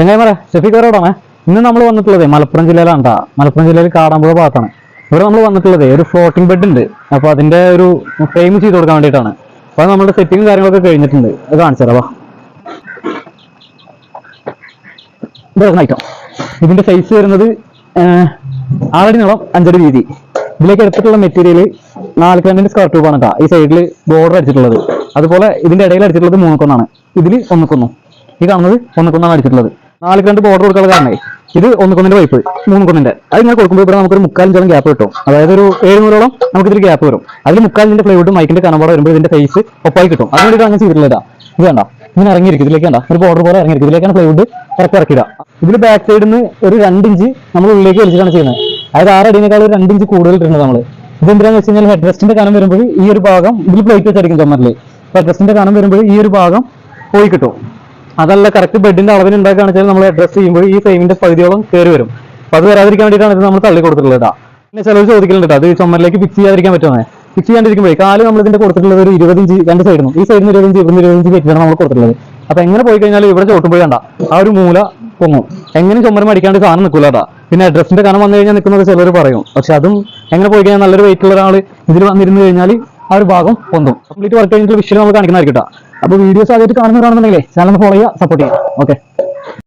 ചെങ്ങായിമാരെ ഷെഫിക്കാരോടാണ് ഇന്ന് നമ്മൾ വന്നിട്ടുള്ളത് മലപ്പുറം ജില്ലയിലാണ്. മലപ്പുറം ജില്ലയിൽ കാടാമ്പുഴ ഭാഗത്താണ്. ഇവിടെ നമ്മൾ വന്നിട്ടുള്ളത് ഒരു ഫ്ലോട്ടിംഗ് ബെഡ് ഉണ്ട്. അപ്പൊ അതിന്റെ ഒരു ഫ്രെയിം ചെയ്ത് കൊടുക്കാൻ വേണ്ടിയിട്ടാണ്. അപ്പൊ അത് നമ്മുടെ സെറ്റിംഗ് കാര്യങ്ങളൊക്കെ കഴിഞ്ഞിട്ടുണ്ട്. അത് കാണിച്ചു തരാം ഐറ്റം ഇതിന്റെ സൈസ് വരുന്നത് ആറടി നീളം അഞ്ചടി വീതി. ഇതിലേക്ക് എടുത്തിട്ടുള്ള മെറ്റീരിയൽ നാല് കണ്ടിന്റെ സ്ക്വയർ ട്യൂബാണ് കേട്ടോ ഈ സൈഡിൽ ബോർഡർ അടിച്ചിട്ടുള്ളത്. അതുപോലെ ഇതിന്റെ ഇടയിൽ അടിച്ചിട്ടുള്ളത് മൂന്നുക്കൊന്നാണ് ഇതിൽ ഒന്നുക്കൊന്നു ഈ കാണുന്നത് ഒന്നുക്കൊന്നാണ് അടിച്ചിട്ടുള്ളത്. നാല് രണ്ട് ബോർഡർ കൊടുക്കാനുള്ള കാരണേ ഇത് ഒന്നുക്കൊന്നിന്റെ പൈപ്പ് മൂന്നുക്കൊന്നിന്റെ അത് ഇങ്ങനെ കൊടുക്കുമ്പോൾ ഇവിടെ നമുക്കൊരു മുക്കാലിഞ്ചോളം ഗ്യാപ്പ് കിട്ടും. അതായത് ഒരു ഏഴ് നൂറോളം നമുക്ക് ഇതിൽ ഗ്യാപ്പ് വരും അതിൽ മുക്കാലിന്റെ പ്ലൈവുഡ് മൈക്കിന്റെ കനമ്പോടെ വരുമ്പോൾ ഇതിന്റെ ഫേസ് ഒപ്പായി കിട്ടും. അതിന് വേണ്ടി അങ്ങനെ ചെയ്തിട്ടുള്ളത്. ഇത് വേണ്ട ഇങ്ങനെ ഇറങ്ങിയിരിക്കും. ഇതിലേക്ക് വേണ്ട ഒരു ബോർഡർ പോലെ ഇറങ്ങിയിരിക്കും. ഇതിലേക്കാണ് പ്ലൈവുഡ് ഇറക്കി ഇറക്കിയിടുക. ഇതിൽ ബാക്ക് സൈഡിൽ നിന്ന് ഒരു രണ്ട് ഇഞ്ച് നമ്മൾ ഉള്ളിലേക്ക് വലിച്ചിട്ടാണ് ചെയ്യുന്നത്. അതായത് ആറ് അടിനേക്കാൾ ഒരു രണ്ട് ഇഞ്ച് കൂടുതൽ ഇട്ടുണ്ട് നമ്മൾ ഇതെന്തിനാന്ന് വെച്ച് കഴിഞ്ഞാൽ ഹെഡ് റെസ്റ്റിന്റെ കനം വരുമ്പോൾ ഈ ഒരു ഭാഗം ഇതിൽ പ്ലേറ്റ് വെച്ചായിരിക്കും ചുമരിൽ ഹെഡ് റെസ്റ്റിന്റെ കനം വരുമ്പോൾ ഈ ഒരു ഭാഗം പോയി കിട്ടും. അതല്ല കറക്റ്റ് ബെഡിന്റെ അളവിന് ഉണ്ടാക്കുകയാണെന്ന് വെച്ചാൽ നമ്മൾ അഡ്രസ് ചെയ്യുമ്പോൾ ഈ ഫ്രെയിമിന്റെ പകുതിയോളം കയറി വരും. അപ്പൊ അത് വരാതിരിക്കാൻ വേണ്ടിയിട്ടാണ് ഇത് നമ്മൾ തള്ളി കൊടുത്തിട്ടുള്ളത് പിന്നെ ചിലർ ചോദിക്കലുണ്ട് കേട്ടോ അത് ചുമരിലേക്ക് ഫിക്സ് ചെയ്യാതിരിക്കാൻ പറ്റുന്നത് ഫിക്സ് ചെയ്യാണ്ടിരിക്കുമ്പോഴേ കാൽ നമ്മൾ ഇതിന്റെ കൊടുത്തിട്ടുള്ളത് ഒരു ഇരുപത് ഇഞ്ച് രണ്ട് സൈഡിനും ഈ സൈഡിൽ നിന്ന് ഇരുപത് ഇഞ്ച് ഇവിടുന്ന് ഇരുപത് ഇഞ്ച് കയറ്റിയാണ് നമ്മൾ കൊടുത്തിട്ടുള്ളത്. അപ്പൊ എങ്ങനെ പോയി കഴിഞ്ഞാൽ ഇവിടെ ചോട്ടുമ്പോഴേ കണ്ട. ആ ഒരു മൂല പൊങ്ങും. എങ്ങനെ ചുമരം അടിക്കാണ്ട് സാധനം നിൽക്കില്ല കേട്ടോ പിന്നെ അഡ്രസ്സിന്റെ കനം വന്നു കഴിഞ്ഞാൽ നിൽക്കുന്നത് ചിലർ പറയും. പക്ഷെ അതും എങ്ങനെ പോയി കഴിഞ്ഞാൽ നല്ലൊരു വെയിറ്റ് ഉള്ള ഒരാൾ ഇതിൽ വന്നിരുന്നു കഴിഞ്ഞാൽ ആ ഒരു ഭാഗം പൊന്തും. കംപ്ലീറ്റ് വർക്ക് കഴിഞ്ഞിട്ട് വിഷയം നമ്മൾ കാണിക്കുന്നതായിരിക്കും കേട്ടോ അപ്പൊ വീഡിയോസ് ആദ്യമായിട്ട് കാണുന്നവരാണെന്നുണ്ടെങ്കിലേ ചാനൽ ഫോളോ ചെയ്യുക സപ്പോർട്ട് ചെയ്യുക. ഓക്കെ